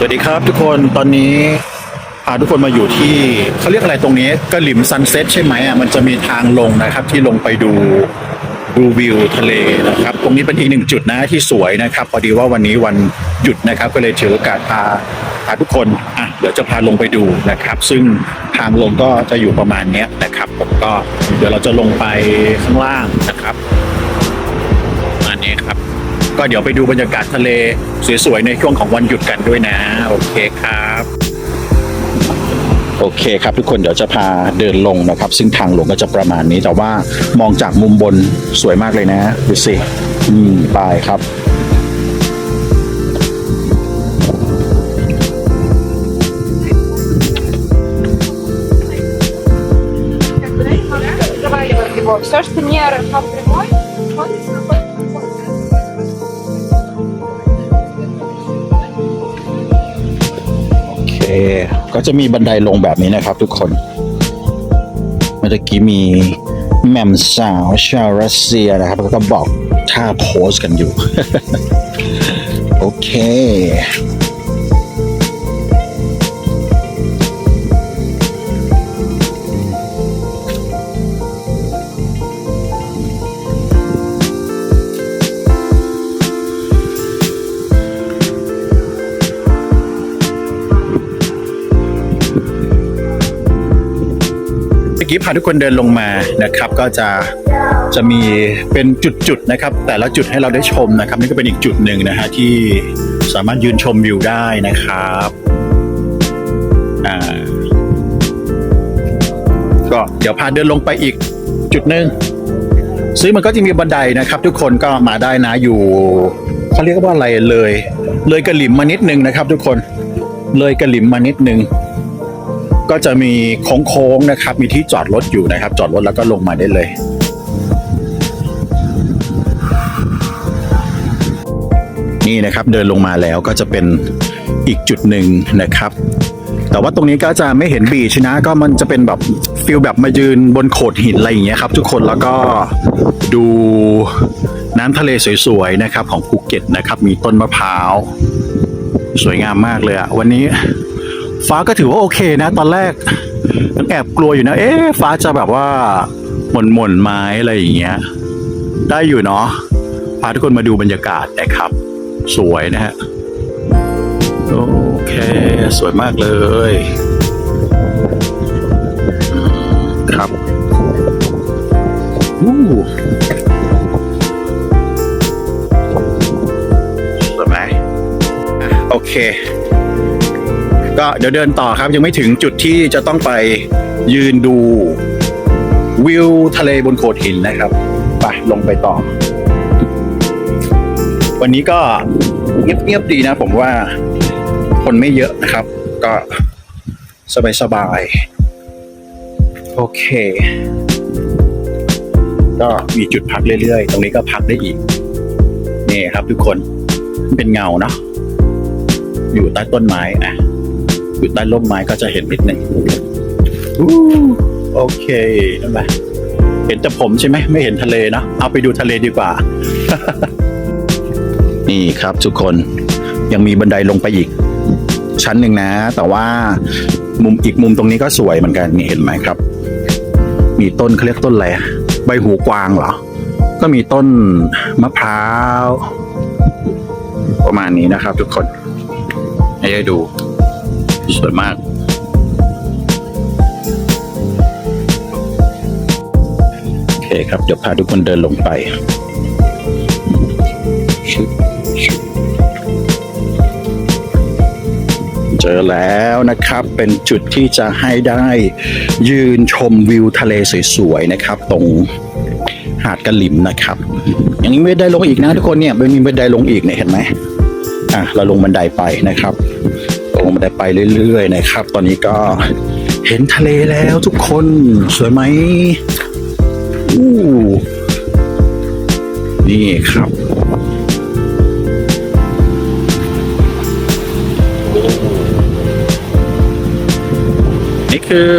สวัสดีครับทุกคนตอนนี้พาทุกคนมาอยู่ที่เขาเรียกอะไรตรงนี้กระหลิมซันเซ็ตใช่ไหมอะมันจะมีทางลงนะครับ ที่ลงไปดูดูวิวทะเลนะครับ ตรงนี้เป็นอีกหนึ่งจุดนะที่สวยนะครับ พอดีว่าวันนี้วันหยุดนะครับ ก็เลยถือโอกาสพาพาทุกคนอะเดี๋ยวจะพาลงไปดูนะครับ ซึ่งทางลงก็จะอยู่ประมาณเนี้ยนะครับผมก็เดี๋ยวเราจะลงไปข้างล่างนะครับ ก็เดี๋ยวไปดูบรรยากาศทะเลสวยๆในช่วงของวันหยุดกันด้วยนะ โอเคครับ โอเคครับทุกคนเดี๋ยวจะพาเดินลงนะครับ ซึ่งทางลงก็จะประมาณนี้แต่ว่ามองจากมุมบนสวยมากเลยนะดูสิอืมไปครับ Заваливаем его. Все, что не РФ прямой, находится ก็จะมีบันไดลงแบบนี้นะครับทุกคนเมื่อกี้มีแหม่มสาวชาวรัสเซียนะครับก็บอกท่าโพสกันอยู่ โอเค เมื่อกี้พาทุกคนเดินลงมานะครับ ก็จะจะมีเป็นจุดๆนะครับ แต่ละจุดให้เราได้ชมนะครับ นี่ก็เป็นอีกจุดหนึ่งนะฮะที่สามารถยืนชมวิวได้นะครับอ่าก็เดี๋ยวพาเดินลงไปอีกจุดหนึ่งซึ่งมันก็จะมีบันไดนะครับ ทุกคนก็มาได้นะอยู่เขาเรียกว่าอะไรเลย เลยกระหลิมมานิดนึงนะครับ ทุกคนเลยกระหลิมมานิดนึง ก็จะมีโค้งๆนะครับ มีที่จอดรถอยู่นะครับ จอดรถแล้วก็ลงมาได้เลยนี่นะครับเดินลงมาแล้วก็จะเป็นอีกจุดหนึ่งนะครับ แต่ว่าตรงนี้ก็จะไม่เห็นบีชนะ ก็มันจะเป็นแบบฟิลแบบมายืนบนโขดหินอะไรอย่างเงี้ยครับ ทุกคนแล้วก็ดูน้ำทะเลสวยๆนะครับ ของภูเก็ตนะครับ มีต้นมะพร้าว สวยงามมากเลยอะวันนี้ ฟ้าก็ถือว่าโอเคนะ ตอนแรกยังแอบกลัวอยู่นะ เอ๊ะฟ้าจะแบบว่าหม่นหม่นๆไม้อะไรอย่างเงี้ย ได้อยู่เนาะพาทุกคนมาดูบรรยากาศนะครับ สวยนะฮะโอเค สวยมากเลยครับอู้สวยไหมโอเค ก็เดี๋ยวเดินต่อครับยังไม่ถึงจุดที่จะต้องไปยืนดูวิวทะเลบนโขดหินนะครับไปลงไปต่อ วันนี้ก็เงียบๆดีนะ ผมว่าคนไม่เยอะนะครับ ก็สบายๆโอเค ก็มีจุดพักเรื่อยๆ ตรงนี้ก็พักได้อีกนี่ครับทุกคนเป็นเงาเนาะอยู่ใต้ต้นไม้อะ อยู่ใต้ร่มไม้ก็จะเห็นนิดหนึ่งอู้โอเคนั่นแหละเห็นแต่ผมใช่ไหมไม่เห็นทะเลเนอะเอาไปดูทะเลดีกว่า นี่ครับทุกคนยังมีบันไดลงไปอีก ชั้นหนึ่งนะ แต่ว่ามุมอีกมุมตรงนี้ก็สวยเหมือนกันนี่เห็นไหมครับ มีต้นเขาเรียกต้นอะไรอะใบหูกวางเหรอ ก็มีต้นมะพร้าว ประมาณนี้นะครับทุกคน ให้ได้ดู สวยมาก โอเคครับ เดี๋ยวพาทุกคนเดินลงไปเจอแล้วนะครับเป็นจุดที่จะให้ได้ยืนชมวิวทะเลสวยๆนะครับ ตรงหาดกระหลิมนะครับอย่างนี้ไม่ได้ลงอีกนะทุกคนเนี่ยไม่มีบันไดลงอีกเนี่ยเห็นไหมอะเราลงบันไดไปนะครับ งบันไดไปเรื่อยๆนะครับ ตอนนี้ก็เห็นทะเลแล้วทุกคนสวยไหมอู้นี่ครับนี่คือ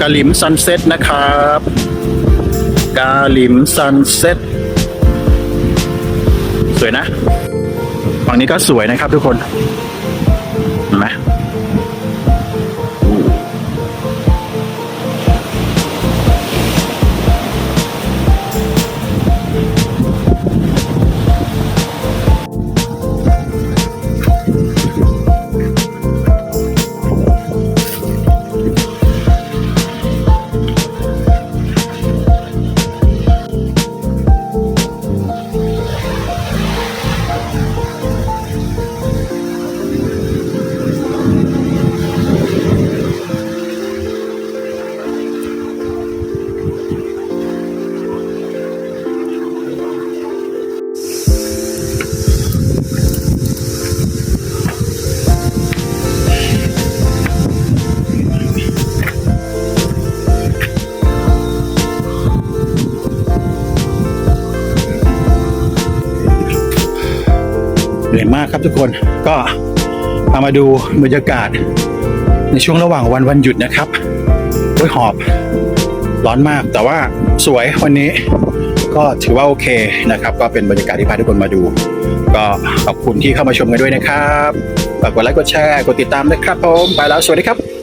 กาลิมซันเซ็ตนะครับกาลิมซันเซ็ตสวยนะฝั่งนี้ก็สวยนะครับทุกคน เหนื่อยมากครับทุกคนก็พามาดูบรรยากาศ ในช่วงระหว่างวันวันหยุดนะครับโอ้ยหอบร้อนมากแต่ว่าสวยวันนี้ก็ถือว่าโอเคนะครับ ก็เป็นบรรยากาศที่พาทุกคนมาดู ก็ขอบคุณที่เข้ามาชมกันด้วยนะครับฝากกดไลค์กดแชร์กดติดตามด้วยครับผมไปแล้วสวัสดีครับ